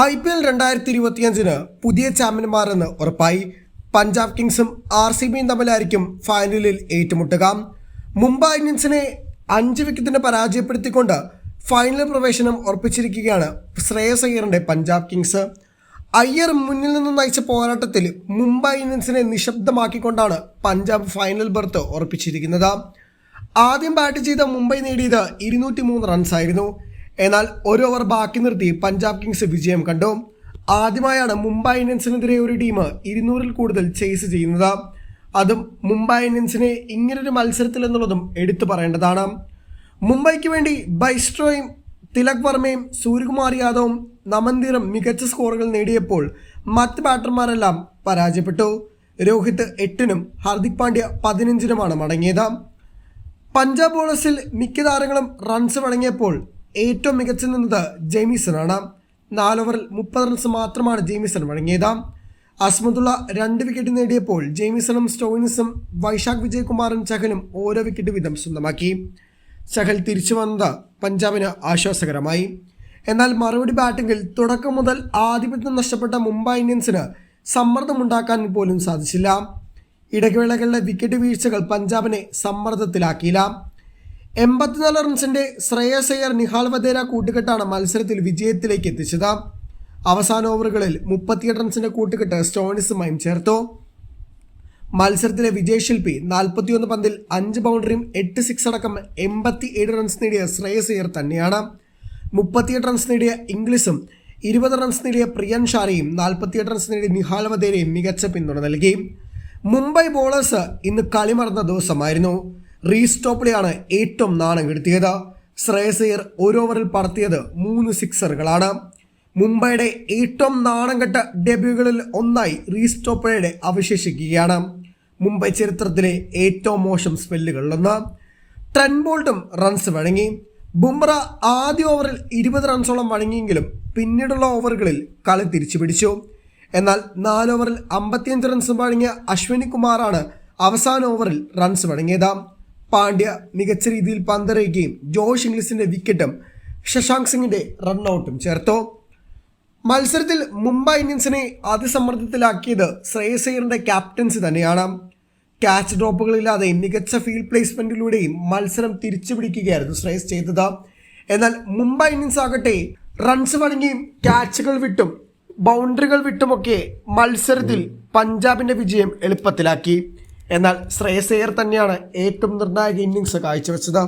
I P L രണ്ടായിരത്തി ഇരുപത്തിയഞ്ചിന് പുതിയ ചാമ്പ്യന്മാരെന്ന് ഉറപ്പായി. പഞ്ചാബ് കിങ്സും ആർ സി ബിയും തമ്മിലായിരിക്കും ഫൈനലിൽ ഏറ്റുമുട്ടുക. മുംബൈ ഇന്ത്യൻസിനെ അഞ്ച് വിക്കറ്റിന് പരാജയപ്പെടുത്തിക്കൊണ്ട് ഫൈനൽ പ്രവേശനം ഉറപ്പിച്ചിരിക്കുകയാണ് ശ്രേയസ് അയ്യറിന്റെ പഞ്ചാബ് കിങ്സ്. അയ്യർ മുന്നിൽ നിന്ന് നയിച്ച പോരാട്ടത്തിൽ മുംബൈ ഇന്ത്യൻസിനെ നിശബ്ദമാക്കിക്കൊണ്ടാണ് പഞ്ചാബ് ഫൈനൽ ബർത്ത് ഉറപ്പിച്ചിരിക്കുന്നത്. ആദ്യം ബാറ്റ് ചെയ്ത മുംബൈ നേടിയത് ഇരുന്നൂറ്റി മൂന്ന് റൺസായിരുന്നു. എന്നാൽ ഒരു ഓവർ ബാക്കി നിർത്തി പഞ്ചാബ് കിങ്സ് വിജയം കണ്ടു. ആദ്യമായാണ് മുംബൈ ഇന്ത്യൻസിനെതിരെ ഒരു ടീം ഇരുന്നൂറിൽ കൂടുതൽ ചേസ് ചെയ്യുന്നത്. അതും മുംബൈ ഇന്ത്യൻസിനെ ഇങ്ങനൊരു മത്സരത്തിൽ എന്നുള്ളതും എടുത്തു പറയേണ്ടതാണ്. മുംബൈക്ക് വേണ്ടി ബൈസ്ട്രോയും തിലക് വർമ്മയും സൂര്യകുമാർ യാദവും നമന്തിറും മികച്ച സ്കോറുകൾ നേടിയപ്പോൾ മറ്റ് ബാറ്റർമാരെല്ലാം പരാജയപ്പെട്ടു. രോഹിത് എട്ടിനും ഹാർദിക് പാണ്ഡ്യ പതിനഞ്ചിനുമാണ് മടങ്ങിയത്. പഞ്ചാബ് ബോളേഴ്സിൽ മിക്ക താരങ്ങളും റൺസ് വഴങ്ങിയപ്പോൾ ഏറ്റവും മികച്ചു നിന്നത് ജെയ്മീസണാണ്. നാല് ഓവറിൽ മുപ്പത് റൺസ് മാത്രമാണ് ജെയ്മീസൺ വഴങ്ങിയത്. അസ്മതുള്ള രണ്ട് വിക്കറ്റ് നേടിയപ്പോൾ ജെയ്മീസണും സ്റ്റോയിനിസും വൈശാഖ് വിജയകുമാറും ചഹലും ഓരോ വിക്കറ്റ് വീതം സ്വന്തമാക്കി. ചഹൽ തിരിച്ചു വന്നത് പഞ്ചാബിന് ആശ്വാസകരമായി. എന്നാൽ മറുപടി ബാറ്റിംഗിൽ തുടക്കം മുതൽ ആധിപത്യം നഷ്ടപ്പെട്ട മുംബൈ ഇന്ത്യൻസിന് സമ്മർദ്ദമുണ്ടാക്കാൻ പോലും സാധിച്ചില്ല. ഇടവേളകളിലെ വിക്കറ്റ് വീഴ്ചകൾ പഞ്ചാബിനെ സമ്മർദ്ദത്തിലാക്കിയില്ല. എൺപത്തിനാല് റൺസിന്റെ ശ്രേയസ് നിഹാൽ വധേര കൂട്ടുകെട്ടാണ് മത്സരത്തിൽ വിജയത്തിലേക്ക് എത്തിച്ചത്. അവസാന ഓവറുകളിൽ മുപ്പത്തിയെട്ട് റൺസിന്റെ കൂട്ടുകെട്ട് സ്റ്റോണിസുമായും ചേർത്തു. മത്സരത്തിലെ വിജയശില്പി നാൽപ്പത്തിയൊന്ന് പന്തിൽ അഞ്ച് ബൗണ്ടറിയും എട്ട് സിക്സ് അടക്കം എൺപത്തി ഏഴ് റൺസ് നേടിയ ശ്രേയസ് തന്നെയാണ്. മുപ്പത്തിയെട്ട് റൺസ് നേടിയ ഇംഗ്ലീഷും ഇരുപത് റൺസ് നേടിയ പ്രിയൻ ഷാരയും നാൽപ്പത്തിയെട്ട് റൺസ് നേടിയ നിഹാൽ വധേരയും മികച്ച പിന്തുണ നൽകി. മുംബൈ ബോളേഴ്സ് ഇന്ന് കളി മറന്ന ദിവസമായിരുന്നു. റീസ്റ്റോപ്പിലെയാണ് ഏറ്റവും നാണം കെടുത്തിയത്. ശ്രേയസയർ ഒരു ഓവറിൽ പറത്തിയത് മൂന്ന് സിക്സറുകളാണ്. മുംബൈയുടെ ഏറ്റവും നാണം കെട്ട ഡെബ്യൂകളിൽ ഒന്നായി റീസ്റ്റോപ്പയുടെ അവശേഷിക്കുകയാണ്. മുംബൈ ചരിത്രത്തിലെ ഏറ്റവും മോശം സ്പെല്ലുകളിലൊന്ന് ട്രെൻ ബോൾട്ടും റൺസ് വഴങ്ങി. ബുംറ ആദ്യ ഓവറിൽ ഇരുപത് റൺസോളം വഴങ്ങിയെങ്കിലും പിന്നീടുള്ള ഓവറുകളിൽ കളി തിരിച്ചു പിടിച്ചു എന്നാൽ നാല് ഓവറിൽ അമ്പത്തിയഞ്ച് റൺസ് വഴങ്ങിയ അശ്വിനി കുമാറാണ് അവസാന ഓവറിൽ റൺസ് വഴങ്ങിയത്. പാണ്ഡ്യ മികച്ച രീതിയിൽ പന്തെറിയുകയും ജോഷ് ഇംഗ്ലീഷിന്റെ വിക്കറ്റും ശശാങ്ക് സിംഗിന്റെ റൺഔട്ടും ചേർത്തു. മത്സരത്തിൽ മുംബൈ ഇന്ത്യൻസിനെ അതിസമ്മർദ്ദത്തിലാക്കിയത് ശ്രേയസ് അയ്യറിന്റെ ക്യാപ്റ്റൻസി തന്നെയാണ്. ക്യാച്ച് ഡ്രോപ്പുകളില്ലാതെ മികച്ച ഫീൽഡ് പ്ലേസ്മെന്റിലൂടെയും മത്സരം തിരിച്ചു പിടിക്കുകയായിരുന്നു ശ്രേയസ് ചെയ്തത്. എന്നാൽ മുംബൈ ഇന്ത്യൻസ് ആകട്ടെ റൺസ് വഴങ്ങിയും ക്യാച്ചുകൾ വിട്ടും ബൗണ്ടറികൾ വിട്ടുമൊക്കെ മത്സരത്തിൽ പഞ്ചാബിന്റെ വിജയം എളുപ്പത്തിലാക്കി. എന്നാൽ ശ്രേയസ് അയ്യർ തന്നെയാണ് ഏറ്റവും നിർണായക ഇന്നിങ്സ് കാഴ്ചവെച്ചത്.